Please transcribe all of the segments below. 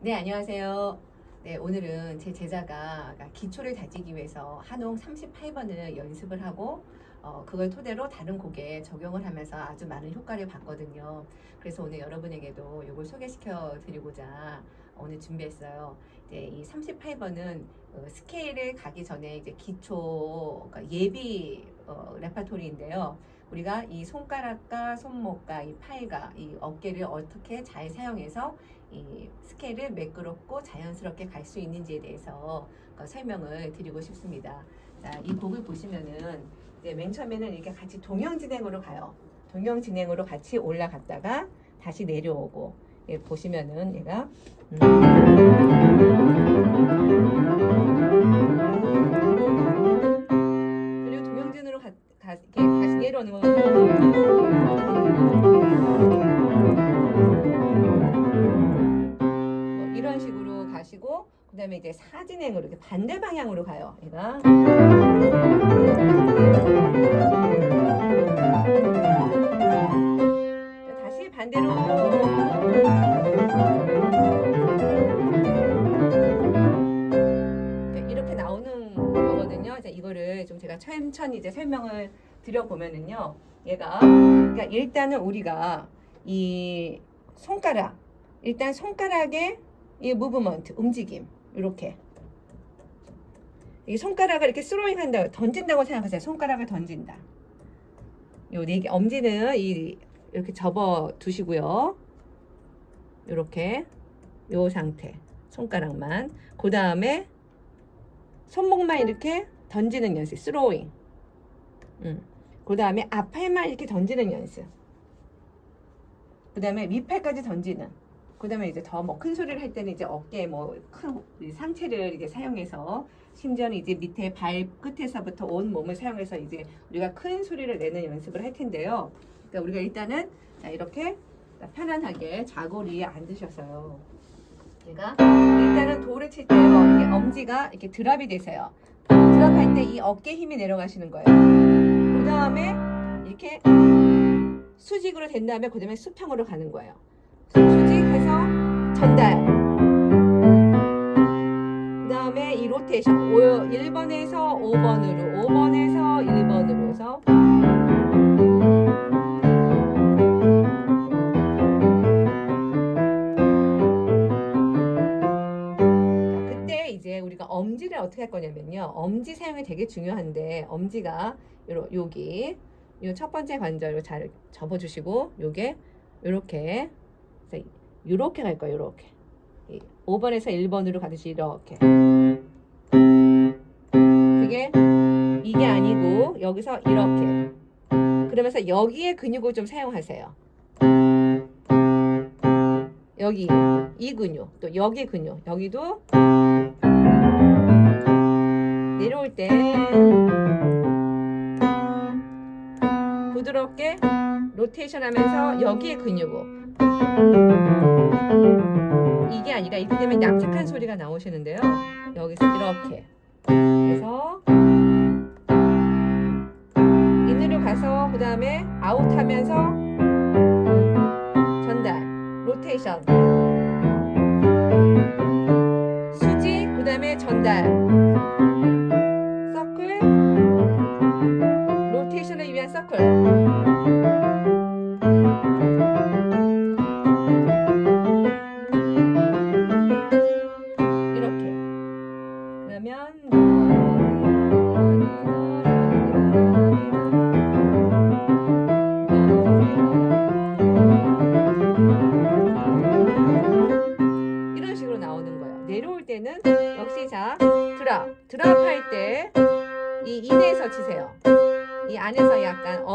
네, 안녕하세요. 네, 오늘은 제 제자가 기초를 다지기 위해서 한홍 38번을 연습을 하고 어, 그걸 토대로 다른 곡에 적용을 하면서 아주 많은 효과를 봤거든요. 그래서 오늘 여러분에게도 이걸 소개시켜 드리고자 오늘 준비했어요. 이제 이 38번은 어, 스케일을 가기 전에 이제 기초 그러니까 예비 어, 레파토리인데요. 우리가 이 손가락과 손목과 이 팔과 이 어깨를 어떻게 잘 사용해서 이 스케일을 매끄럽고 자연스럽게 갈 수 있는지에 대해서 어, 설명을 드리고 싶습니다. 자, 이 곡을 보시면은 이제 맨 처음에는 이렇게 같이 동형 진행으로 가요. 동형 진행으로 같이 올라갔다가 다시 내려오고 예, 보시면은 얘가 음. 사진행으로 이렇게 반대 방향으로 가요. 얘가 자, 다시 반대로 네, 이렇게 나오는 거거든요. 자, 이거를 좀 제가 천천히 이제 설명을 드려보면은요. 얘가 그러니까 일단은 우리가 이 손가락 일단 손가락의 이 무브먼트 움직임 이렇게 이 손가락을 이렇게 스로잉 한다 던진다고 생각하세요. 손가락을 던진다. 요 네 개 엄지는 이 이렇게 접어 두시고요. 이렇게 요 상태 손가락만 그 다음에 손목만 이렇게 던지는 연습 스로잉 음. 그 다음에 앞팔만 이렇게 던지는 연습 그 다음에 윗팔까지 던지는 그 다음에 이제 더 뭐 큰 소리를 할 때는 이제 어깨 뭐큰 상체를 이제 사용해서 심지어는 이제 밑에 발 끝에서부터 온 몸을 사용해서 이제 우리가 큰 소리를 내는 연습을 할 텐데요. 그러니까 우리가 일단은 자 이렇게 편안하게 좌고리에 앉으셔서요. 제가 일단은 도를 칠 때요. 이게 엄지가 이렇게 드랍이 되세요. 드랍할 때 이 어깨 힘이 내려가시는 거예요. 그 다음에 이렇게 수직으로 된 다음에 그 다음에 수평으로 가는 거예요. 수직해서 전달. 그 다음에 이 로테이션. 1번에서 5번으로, 5번에서 1번으로 해서 자, 그때 이제 우리가 엄지를 어떻게 할 거냐면요. 엄지 사용이 되게 중요한데 엄지가 요러, 여기 요 첫 번째 관절을 잘 접어주시고 요게 요렇게 요렇게 갈 거예요. 요렇게 5번에서 1번으로 가듯이 이렇게 그게 이게 아니고 여기서 이렇게 그러면서 여기에 근육을 좀 사용하세요. 여기 이 근육 또 여기 근육 여기도 내려올 때 부드럽게 로테이션 하면서 여기에 근육을 이게 아니라 이렇게 되면 납작한 소리가 나오시는데요. 여기서 이렇게. 그래서 인으로 가서 그 다음에 아웃하면서 전달 로테이션. 수직 그 다음에 전달. 서클. 로테이션을 위한 서클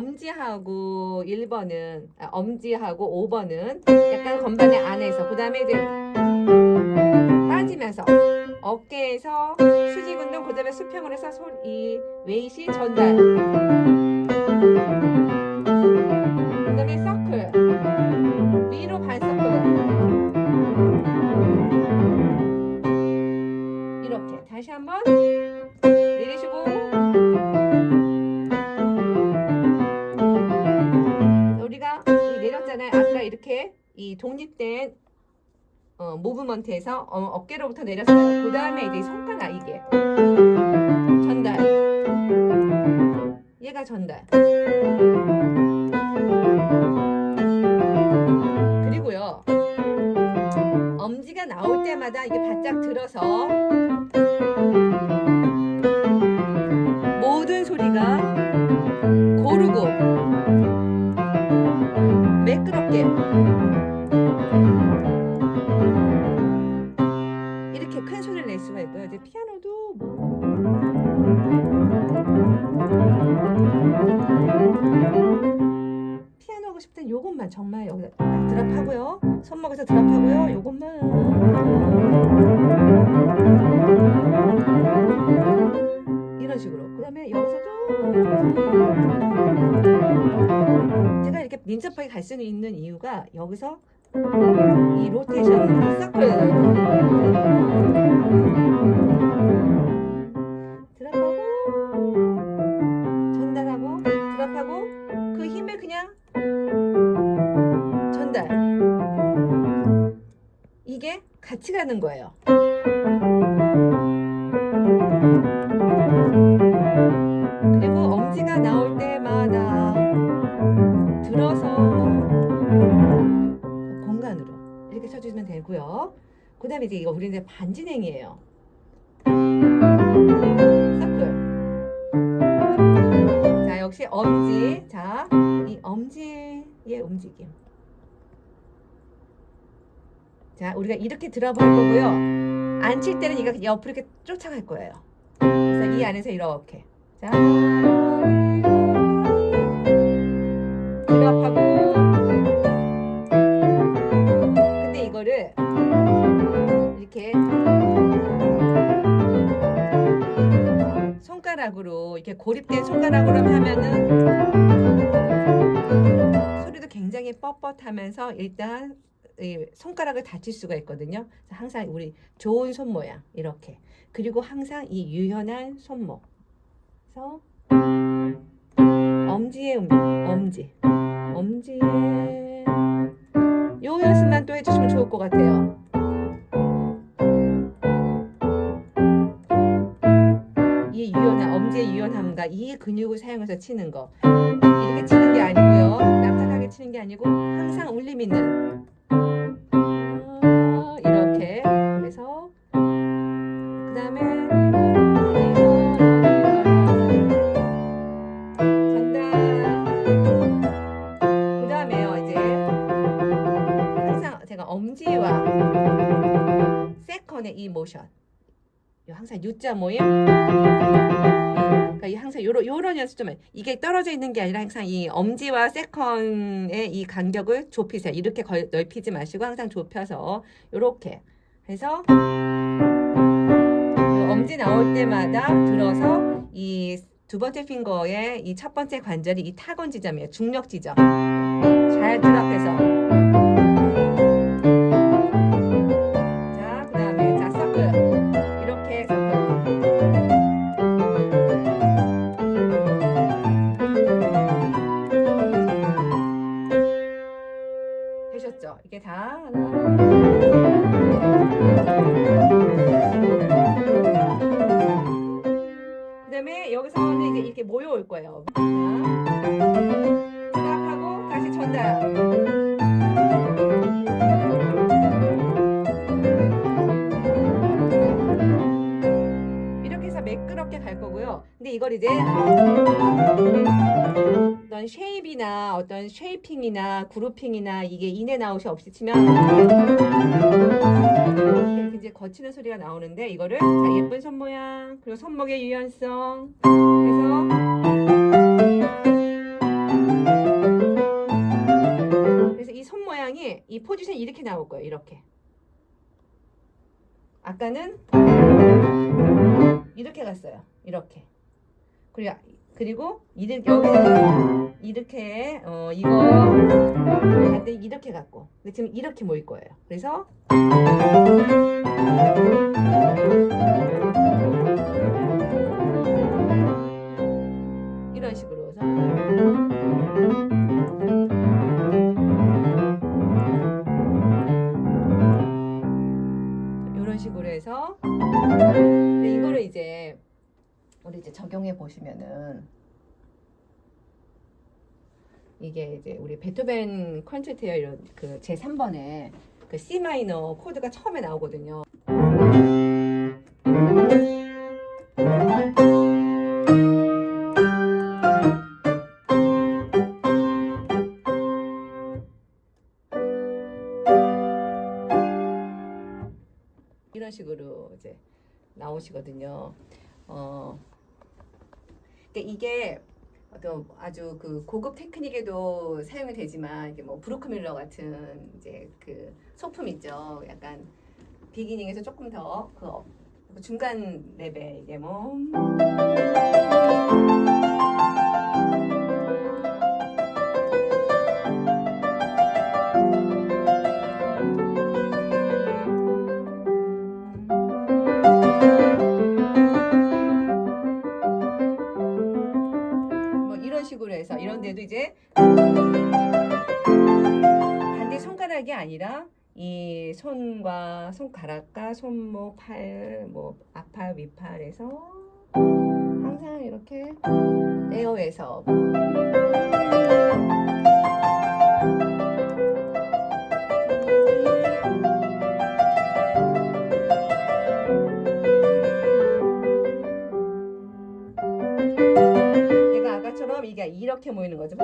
엄지하고 1번은 아, 엄지하고 5번은 약간 건반의 안에서 그 다음에 이제 빠지면서 어깨에서 수직 운동 그 다음에 수평을 해서 손, 이 웨이시 전달. 그 다음에 서클. 위로 반 서클. 이렇게. 다시 한번 내리시고 이 독립된 어, 무브먼트에서 어, 어깨로부터 내렸어요. 그 다음에 이제 이 손가락 이게 전달. 얘가 전달. 그리고요. 엄지가 나올 때마다 이게 바짝 들어서 요것만 정말 여기다 딱 드랍하고요. 손목에서 드랍하고요. 요것만 이런 식으로. 그다음에 여기서도 제가 이렇게 민첩하게 갈 수 있는 이유가 여기서 이 로테이션 가는 거예요. 그리고 엄지가 나올 때마다 들어서 공간으로 이렇게 쳐주시면 되고요. 그 다음에 이제 이거 우리 이제 반진행이에요. 자, 역시 엄지. 자, 이 엄지의 움직임. 자, 우리가 이렇게 드랍할 거고요. 안 칠 때는 이가 옆으로 이렇게 쫓아갈 거예요. 그래서 이 안에서 이렇게. 자, 드랍하고. 근데 이거를 이렇게 손가락으로 이렇게 고립된 손가락으로 하면은 소리도 굉장히 뻣뻣하면서 일단 이 손가락을 다칠 수가 있거든요. 항상 우리 좋은 손 모양 이렇게 그리고 항상 이 유연한 손목. 그래서 엄지의 음, 엄지, 엄지의 요 연습만 또 해주시면 좋을 것 같아요. 이 유연한 엄지의 유연함과 이 근육을 사용해서 치는 거 이렇게 치는 게 아니고요 납작하게 치는 게 아니고 항상 울림 있는 세컨의 이 모션 요 항상 U자 모임 그러니까 이 항상 요런 요런 연습 좀 해. 이게 떨어져 있는 게 아니라 항상 이 엄지와 세컨의 이 간격을 좁히세요. 이렇게 걸, 넓히지 마시고 항상 좁혀서 요렇게 해서 그 엄지 나올 때마다 들어서 이 두 번째 핑거의 이 첫 번째 관절이 이 타건 지점이에요. 중력 지점. 잘 드랍해서 거예요. 자, 드랍하고 다시 전달. 이렇게 해서 매끄럽게 갈 거고요. 근데 이걸 이제 어떤 쉐입이나 어떤 쉐이핑이나 그룹핑이나 이게 인앤 아웃이 없이 치면 이제 거치는 소리가 나오는데 이거를 자, 예쁜 손 모양 그리고 손목의 유연성 이이 포지션이 이렇게 나올 거예요. 이렇게 아까는 이렇게 갔어요. 이렇게. 그리고 그리고 이렇게 여기 이렇게 어 이거 할때 이렇게 갔고 근데 지금 이렇게 모일 거예요. 그래서 식으로 해서 이거를 이제 우리 이제 적용해 보시면은 이게 이제 우리 베토벤 콘체트여 이런 그 제 3번에 그 C 마이너 코드가 처음에 나오거든요. 식으로 이제 나오시거든요. 어, 그러니까 이게 어떤 아주 그 고급 테크닉에도 사용이 되지만 이게 뭐 브루크 밀러 같은 이제 그 소품 있죠. 약간 비기닝에서 조금 더 그 중간 레벨 이게 뭐뭐 손가락이 아니라 이 손과 손가락과 손목, 팔, 뭐 앞팔, 윗팔에서 항상 이렇게 에어에서 얘가 아까처럼 이게 이렇게 모이는 거죠.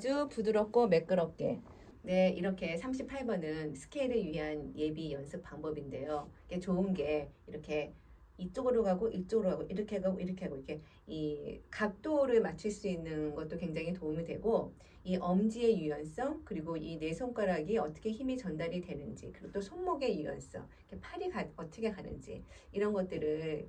아주 부드럽고 매끄럽게 네, 이렇게 38번은 스케일을 위한 예비 연습 방법인데요. 이게 좋은 게 이렇게 이쪽으로 가고 이쪽으로 가고 이렇게 가고 이렇게 하고 이렇게 이 각도를 맞출 수 있는 것도 굉장히 도움이 되고 이 엄지의 유연성 그리고 이 네 손가락이 어떻게 힘이 전달이 되는지 그리고 또 손목의 유연성 이렇게 팔이 가, 어떻게 가는지 이런 것들을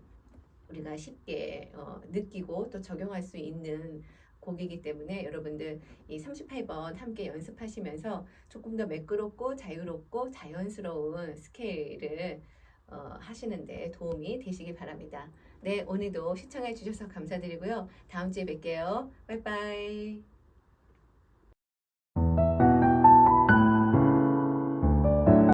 우리가 쉽게 어, 느끼고 또 적용할 수 있는 곡이기 때문에 여러분들 이 38번 함께 연습하시면서 조금 더 매끄럽고 자유롭고 자연스러운 스케일을 어, 하시는데 도움이 되시길 바랍니다. 네, 오늘도 시청해 주셔서 감사드리고요. 다음 주에 뵐게요. 빠이빠이.